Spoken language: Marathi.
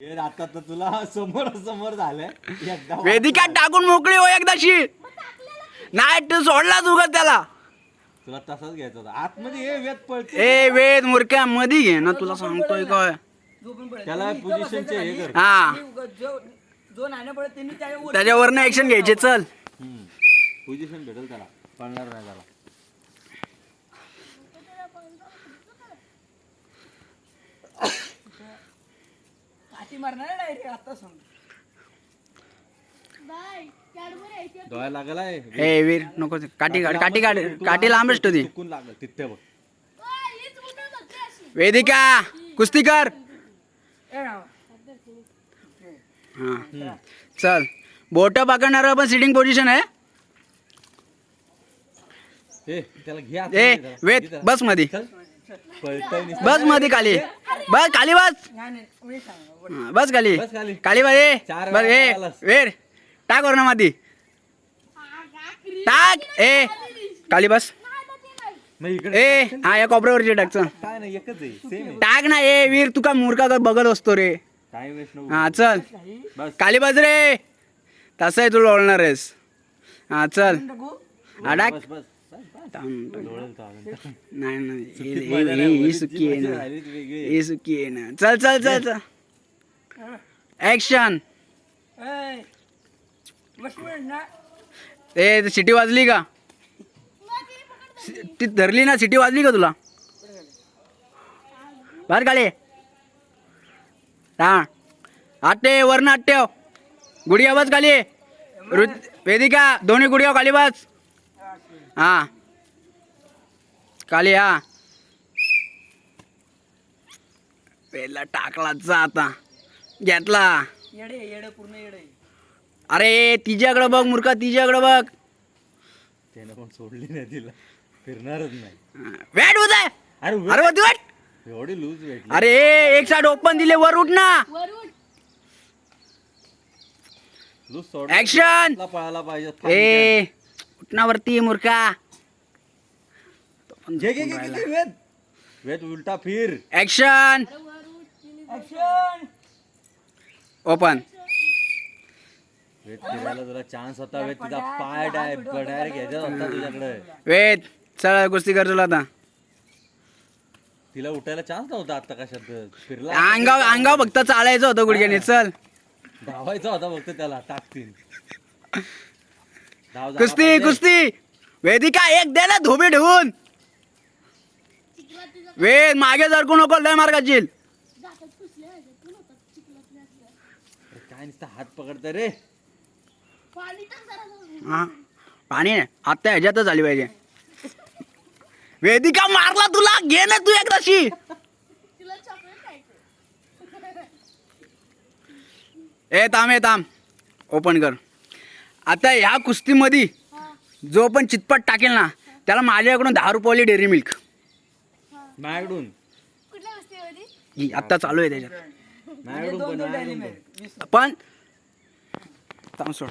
हे आता तर तुला समोर समोर झालंय. एकदा वेदिका टाकून मोकळी हो एकदाशी. नाही तू सोडलाच उगत त्याला. तुला तसाच घ्यायचा होता. आतमध्ये ये वेद पळते ए वेद मुरक्या मध्ये घे ना तुला सांगतोय काय. त्याला इथं position बसायचं चे हे. कर. हा. जो जो नाणं पडेल त्यांनी त्याच्या त्याच्यावरनं ऍक्शन घ्यायचे चल. पोझिशन भेटेल त्याला. पळणार नाही त्याला. काठी मारणार डायरेक्ट आता सांग. डोळ्या लागला ए वीर नको ते. काठी काढ काठी काढ काठी लांबच ती. चुकून लागलं तिथे बघ. वेदिका कुस्ती कर. ए. हा. चल बोट पकडणार पण सिटिंग पोझिशन आहे. ए त्याला घ्या ए वेद बसमध्ये. बसमध्ये खाली बस खाली बस. हा, बस खाली खाली. खाली बस पळालास. वेर. टाक वरना मध्ये टाक. ए खाली बस. ए हा या कॉपऱ्यावरची टाक चल. काय नाही एकच आहे. सेम आहे. टाक ना ए वीर तू का मूर्खा का बघत असतो रे? हा चल. खाली बस रे. तसं आहे तू लोळणार आहेस हा चल? हा टाक. नाही नाही हे- आहे, ही सुकी आहे ना राहिली ती आहे. ही सुकी आहे ना चल चल चल चल ऍक्शन ए, सिटी वाजली का ती धरली ना सिटी वाजली का तुला बाहेर काढे हा आटे वरनं आठ ठेव गुडिया बस खाली वेदिका दोन्ही गुडिया खाली बस हा. खाली हा. पहिला टाकला जा आता. घेतला. येडे येडे पूर्ण येडे. अरे तिच्याकडं बघ मूर्खा तिच्याकडं बघ. त्यानं पण सोडली नाही तिला. फिरणारच नाही. वेट होत आहे अरे वे- अरे वरती वेट एवढी लूज भेटली. अरे एक साइड ओपन दिले वर उठ ना. लूज सोड. ऍक्शन पळायला पाहिजे. ए. उठ ना वरती मूर्खा घे घे घे, घे घे, वेद. वेद उलटा फिर. ऍक्शन ऍक्शन ओपन वेद फिरायला तुला चान्स होता वेद. तुझा पाय डायरेक्ट घ्यायचा होता तुझ्याकडे. वेट चल कुस्ती कर तुला आता. तिला उठायला चान्स नव्हता आता कशात. फिरला अंगाव अंगाव फक्त चालायचं होतं गुडघ्याने चल. धावायचा होता फक्त त्याला टाकतील. कुस्ती. कुस्ती. वेदिका एक दे ना धोबी ठेवून वेद मागे सरकू नको लय मार खाशील. अरे काय नुसतं हात पकडतं रे. हा. पाणी नाही. आता ह्याच्यातच झाली पाहिजे. वेदिका मारला तुला. घे ना तू एकदाशी ए थांब ए थांब. ओपन कर. आता ह्या कुस्तीमध्ये जो पण चितपट टाकेल ना त्याला माझ्याकडून दहा रुपयावाली डेअरी मिल्क. माझ्याकडून कुठल्या वस्तीमध्ये ही आत्ता चालू आहे त्याच्यात. माझ्याकडून पण पण थांब सोड.